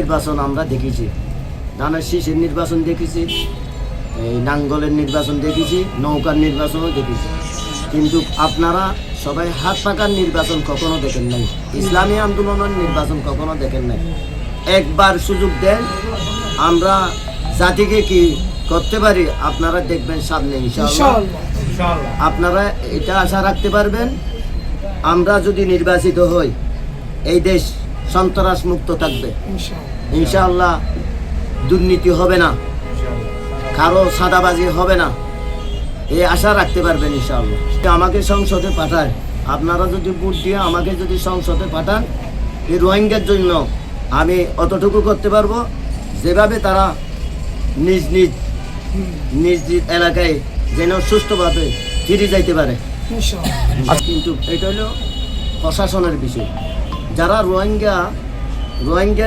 নির্বাচন আমরা দেখেছি। ধানের শীষের নির্বাচন দেখেছি এই নাঙ্গলের নির্বাচন দেখেছি নৌকার নির্বাচনও দেখেছি। কিন্তু আপনারা সবাই হাত পাকার নির্বাচন কখনো দেখেন নাই ইসলামী আন্দোলনের নির্বাচন কখনো দেখেন নাই। একবার সুযোগ দেন আমরা জাতিকে কি করতে পারি আপনারা দেখবেন সামনে আপনারা এটা আশা রাখতে পারবেন আমরা যদি নির্বাচিত হই এই দেশ সন্ত্রাস মুক্ত থাকবে। ইনশাআল্লাহ। দুর্নীতি হবে না কারও সাদাবাজি হবে না। এই আশা রাখতে পারবেন ইনশাআল্লাহ। আমাকে সংসদে পাঠায় আপনারা যদি ভোট দিয়ে আমাকে যদি সংসদে পাঠান এই রোহিঙ্গার জন্য আমি অতটুকু করতে পারব যেভাবে তারা নিজ নিজ নিজ নিজ এলাকায় যেন সুস্থভাবে ফিরে যাইতে পারে। কিন্তু এটা হলো প্রশাসনের বিষয়। যারা রোহিঙ্গা রোহিঙ্গা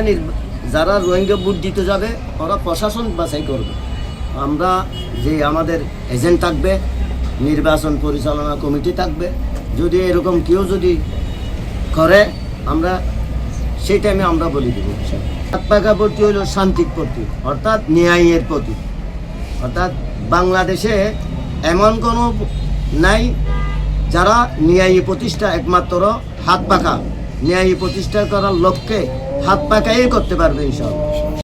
যারা রোহিঙ্গা ভোট দিতে যাবে, ওরা প্রশাসন বাছাই করবে। আমরা যে আমাদের এজেন্ট থাকবে, নির্বাচন পরিচালনা কমিটি থাকবে, যদি এরকম কেউ যদি করে, আমরা সেই টাইমে আমরা বলি দেবো। প্রতি হলো শান্তির প্রতি অর্থাৎ ন্যায়ের প্রতি অর্থাৎ বাংলাদেশে এমন কোনো নাই, যারা ন্যায়ী প্রতিষ্ঠা একমাত্র হাত পাকা। ন্যায়ী প্রতিষ্ঠা করার লক্ষ্যে হাত পাকাই করতে পারবে ইনশাআল্লাহ